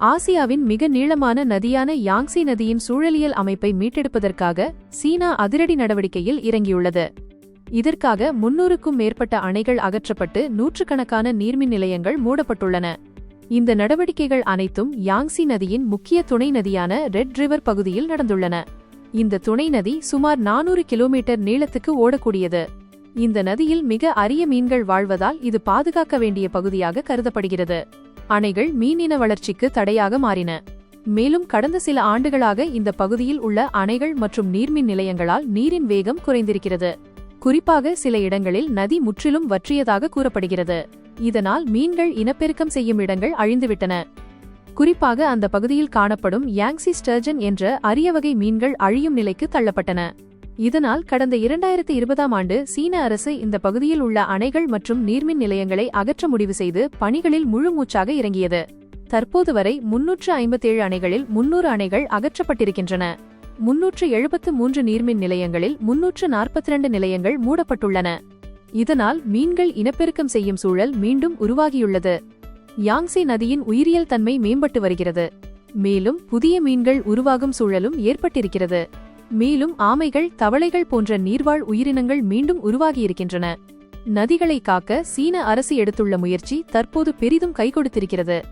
ஆசியாவின் மிக நீளமான நதியான யாங்சி நதியின் சூழலியல் அமைப்பை மீட்டெடுப்பதற்காக சீனா அதிரடி நடவடிக்கையில் இறங்கியுள்ளது. இதற்காக முன்னூறுக்கும் மேற்பட்ட அணைகள் அகற்றப்பட்டு நூற்றுக்கணக்கான நீர்மின் நிலையங்கள் மூடப்பட்டுள்ளன. இந்த நடவடிக்கைகள் அனைத்தும் யாங்சி நதியின் முக்கிய துணை நதியான ரெட் ரிவர் பகுதியில் நடந்துள்ளன. இந்த துணை நதி சுமார் நானூறு கிலோமீட்டர் நீளத்துக்கு ஓடக்கூடியது. இந்த நதியில் மிக அரிய மீன்கள் வாழ்வதால் இது பாதுகாக்க வேண்டிய பகுதியாக கருதப்படுகிறது. அணைகள் மீனின வளர்ச்சிக்கு தடையாக மாறின. மேலும் கடந்த சில ஆண்டுகளாக இந்த பகுதியில் உள்ள அணைகள் மற்றும் நீர்மின் நிலையங்களால் நீரின் வேகம் குறைந்திருக்கிறது. குறிப்பாக சில இடங்களில் நதி முற்றிலும் வற்றியதாக கூறப்படுகிறது. இதனால் மீன்கள் இனப்பெருக்கம் செய்யும் இடங்கள் அழிந்துவிட்டன. குறிப்பாக அந்த பகுதியில் காணப்படும் யாங்சி ஸ்டர்ஜன் என்ற அரிய வகை மீன்கள் அழியும் நிலைக்கு தள்ளப்பட்டன. இதனால் கடந்த இரண்டாயிரத்தி இருபதாம் ஆண்டு சீன அரசு இந்த பகுதியில் உள்ள அணைகள் மற்றும் நீர்மின் நிலையங்களை அகற்ற முடிவு செய்து பணிகளில் முழு மூச்சாக இறங்கியது. தற்போது வரை முன்னூற்று ஐம்பத்தேழு அணைகளில் முன்னூறு அணைகள் அகற்றப்பட்டிருக்கின்றன. முன்னூற்று எழுபத்து மூன்று நீர்மின் நிலையங்களில் முன்னூற்று நாற்பத்தி இரண்டு நிலையங்கள் மூடப்பட்டுள்ளன. இதனால் மீன்கள் இனப்பெருக்கம் செய்யும் சூழல் மீண்டும் உருவாகியுள்ளது. யாங்சி நதியின் உயிரியல் தன்மை மேம்பட்டு வருகிறது. மேலும் புதிய மீன்கள் உருவாகும் சூழலும் ஏற்பட்டிருக்கிறது. மேலும் ஆமைகள் தவளைகள் போன்ற நீர்வாழ் உயிரினங்கள் மீண்டும் உருவாகியிருக்கின்றன. நதிகளை காக்க சீன அரசு எடுத்துள்ள முயற்சி தற்போது பெரிதும் கைகொடுத்திருக்கிறது.